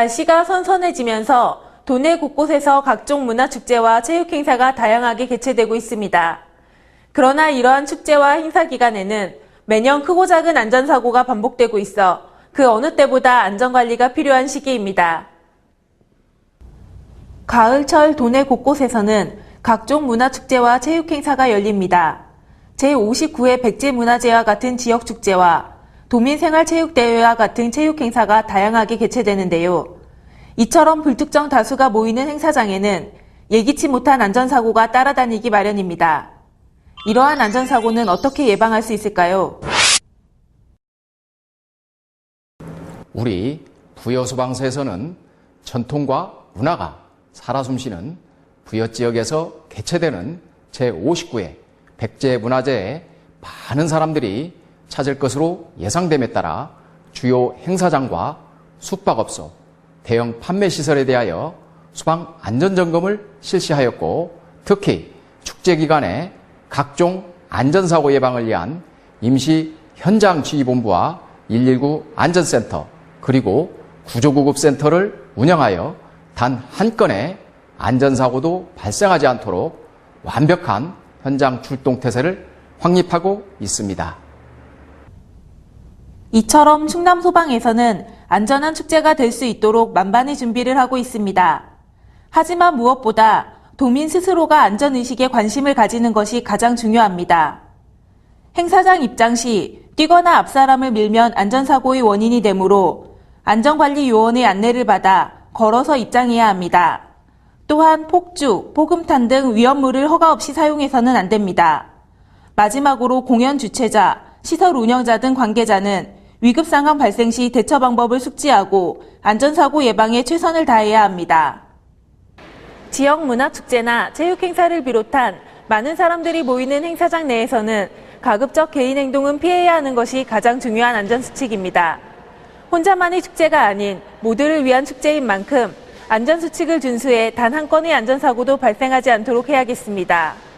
날씨가 선선해지면서 도내 곳곳에서 각종 문화축제와 체육행사가 다양하게 개최되고 있습니다. 그러나 이러한 축제와 행사 기간에는 매년 크고 작은 안전사고가 반복되고 있어 그 어느 때보다 안전관리가 필요한 시기입니다. 가을철 도내 곳곳에서는 각종 문화축제와 체육행사가 열립니다. 제59회 백제문화제와 같은 지역축제와 도민생활체육대회와 같은 체육행사가 다양하게 개최되는데요. 이처럼 불특정 다수가 모이는 행사장에는 예기치 못한 안전사고가 따라다니기 마련입니다. 이러한 안전사고는 어떻게 예방할 수 있을까요? 우리 부여소방서에서는 전통과 문화가 살아 숨쉬는 부여 지역에서 개최되는 제59회 백제문화제에 많은 사람들이 찾을 것으로 예상됨에 따라 주요 행사장과 숙박업소, 대형 판매 시설에 대하여 수방 안전점검을 실시하였고 특히 축제 기간에 각종 안전사고 예방을 위한 임시 현장 지휘본부와 119 안전센터 그리고 구조구급센터를 운영하여 단 한 건의 안전사고도 발생하지 않도록 완벽한 현장 출동 태세를 확립하고 있습니다. 이처럼 충남 소방에서는 안전한 축제가 될 수 있도록 만반의 준비를 하고 있습니다. 하지만 무엇보다 도민 스스로가 안전의식에 관심을 가지는 것이 가장 중요합니다. 행사장 입장 시 뛰거나 앞사람을 밀면 안전사고의 원인이 되므로 안전관리 요원의 안내를 받아 걸어서 입장해야 합니다. 또한 폭주, 폭음탄 등 위험물을 허가 없이 사용해서는 안 됩니다. 마지막으로 공연 주최자, 시설 운영자 등 관계자는 위급 상황 발생 시 대처 방법을 숙지하고 안전사고 예방에 최선을 다해야 합니다. 지역 문화축제나 체육행사를 비롯한 많은 사람들이 모이는 행사장 내에서는 가급적 개인 행동은 피해야 하는 것이 가장 중요한 안전수칙입니다. 혼자만의 축제가 아닌 모두를 위한 축제인 만큼 안전수칙을 준수해 단 한 건의 안전사고도 발생하지 않도록 해야겠습니다.